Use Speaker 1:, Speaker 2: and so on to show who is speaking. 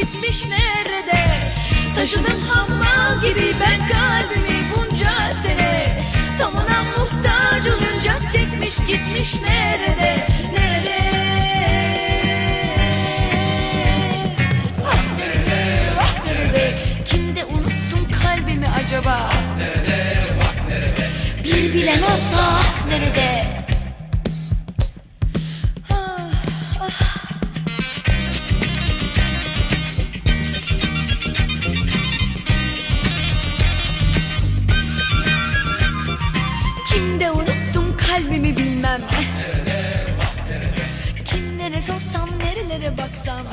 Speaker 1: gitmiş nerede Taşıdım hammal gibi ben kalbimi bunca sene. Tam ona muhtaç olunca çekmiş gitmiş nerede Nerede? Ah nerede? Ah nerede? Kimde unuttum kalbimi acaba? Bir bilen olsa ah, nerede? Kimde unuttum kalbimi bilmem. Kimlere sorsam nerelere baksam